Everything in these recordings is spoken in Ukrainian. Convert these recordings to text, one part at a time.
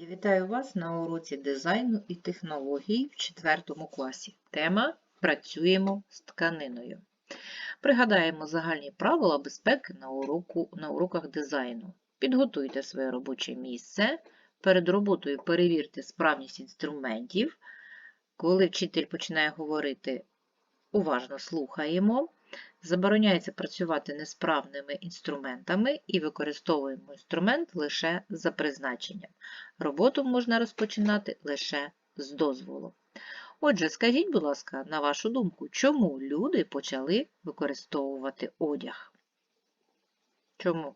Я вітаю вас на уроці дизайну і технологій в 4 класі. Тема Працюємо з тканиною. Пригадаємо загальні правила безпеки на, уроку, на уроках дизайну. Підготуйте своє робоче місце. Перед роботою перевірте справність інструментів. Коли вчитель починає говорити, уважно слухаємо. Забороняється працювати несправними інструментами і використовуємо інструмент лише за призначенням. Роботу можна розпочинати лише з дозволу. Отже, скажіть, будь ласка, на вашу думку, чому люди почали використовувати одяг? Чому?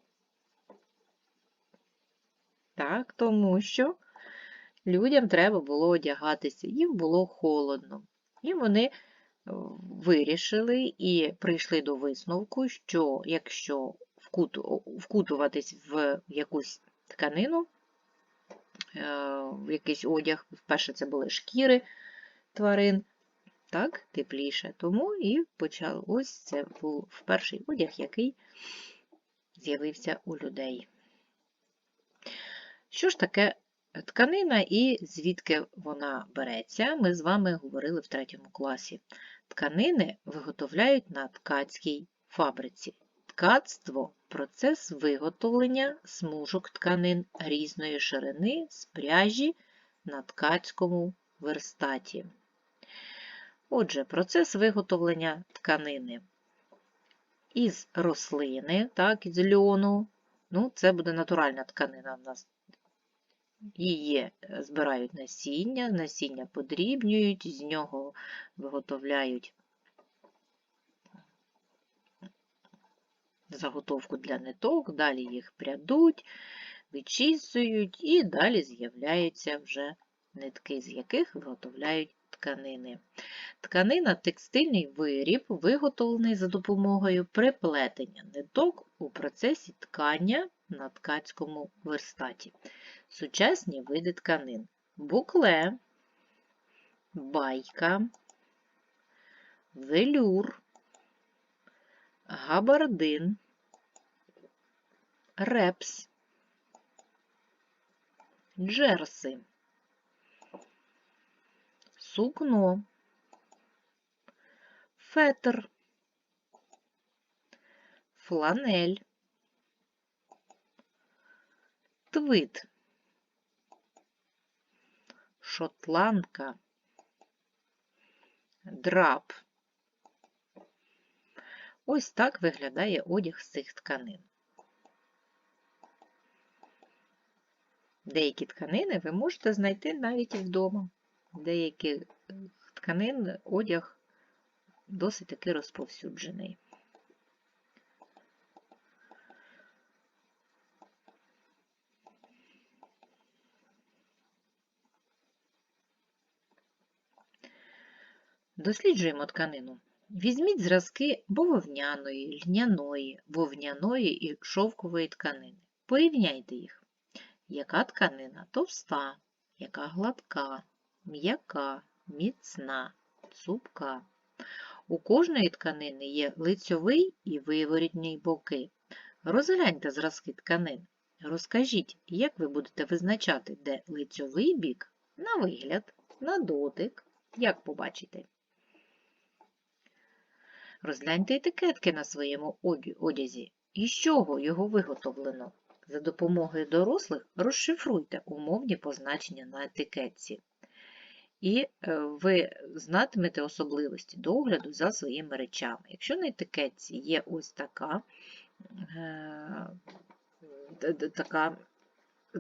Так, тому що людям треба було одягатися, їм було холодно. І вони вирішили і прийшли до висновку, що якщо вкутуватись в якусь тканину, е, в якийсь одяг, вперше це були шкіри тварин, так, тепліше. Тому і почав це був перший одяг, який з'явився у людей. Що ж таке тканина і звідки вона береться, ми з вами говорили в третьому класі. Тканини виготовляють на ткацькій фабриці. Ткацтво процес виготовлення смужок тканин різної ширини з пряжі на ткацькому верстаті. Отже, процес виготовлення тканини із рослини, так, із льону. Ну, Це буде натуральна тканина в нас Її е, збирають насіння, насіння подрібнюють, з нього виготовляють заготовку для ниток, далі їх прядуть, вичісують і далі з'являються вже нитки, з яких виготовляють тканини. Тканина текстильний виріб, виготовлений за допомогою приплетення ниток у процесі ткання на ткацькому верстаті. Сучасні види тканин. Букле, байка, велюр, габардин, репс, джерси, сукно, фетр, фланель, твит, шотландка, драп. Ось так виглядає одяг з цих тканин. Деякі тканини ви можете знайти навіть і вдома. Деякі тканин одяг досить таки розповсюджений. Досліджуємо тканину. Візьміть зразки бововняної, льняної, вовняної і шовкової тканини. Порівняйте їх. Яка тканина товста, яка гладка, м'яка, міцна, цупка. У кожної тканини є лицьовий і виворітній боки. Розгляньте зразки тканин. Розкажіть, як ви будете визначати, де лицьовий бік на вигляд, на дотик, як побачите. Розгляньте етикетки на своєму одязі. Із чого його виготовлено? За допомогою дорослих розшифруйте умовні позначення на етикетці. І е, ви знатимете особливості догляду за своїми речами. Якщо на етикетці є ось така, е, така,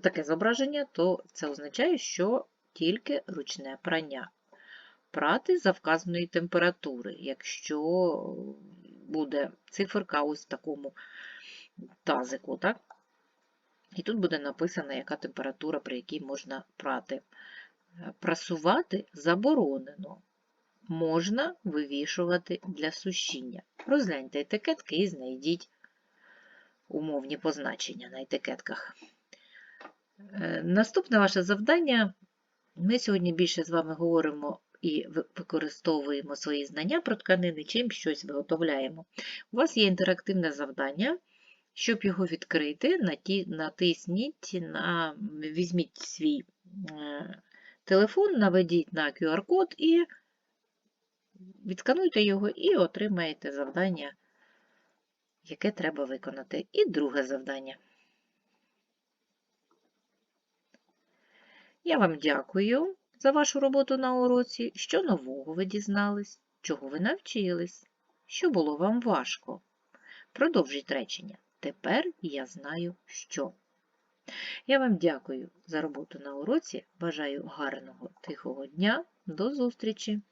таке зображення, то це означає, що тільки ручне прання прати за вказаної температури, якщо буде циферка ось в такому тазику. так? І тут буде написано, яка температура, при якій можна прати. Прасувати заборонено. Можна вивішувати для сушіння. Розгляньте етикетки і знайдіть умовні позначення на етикетках. Е, наступне ваше завдання. Ми сьогодні більше з вами говоримо і використовуємо свої знання про тканини, чим щось виготовляємо. У вас є інтерактивне завдання. Щоб його відкрити, натисніть на візьміть свій е, телефон, наведіть на QR-код і відскануйте його і отримаєте завдання, яке треба виконати. І друге завдання. Я вам дякую за вашу роботу на уроці. Що нового ви дізнались, чого ви навчились, що було вам важко. Продовжіть речення. Тепер я знаю, що. Я вам дякую за роботу на уроці. Бажаю гарного тихого дня. До зустрічі!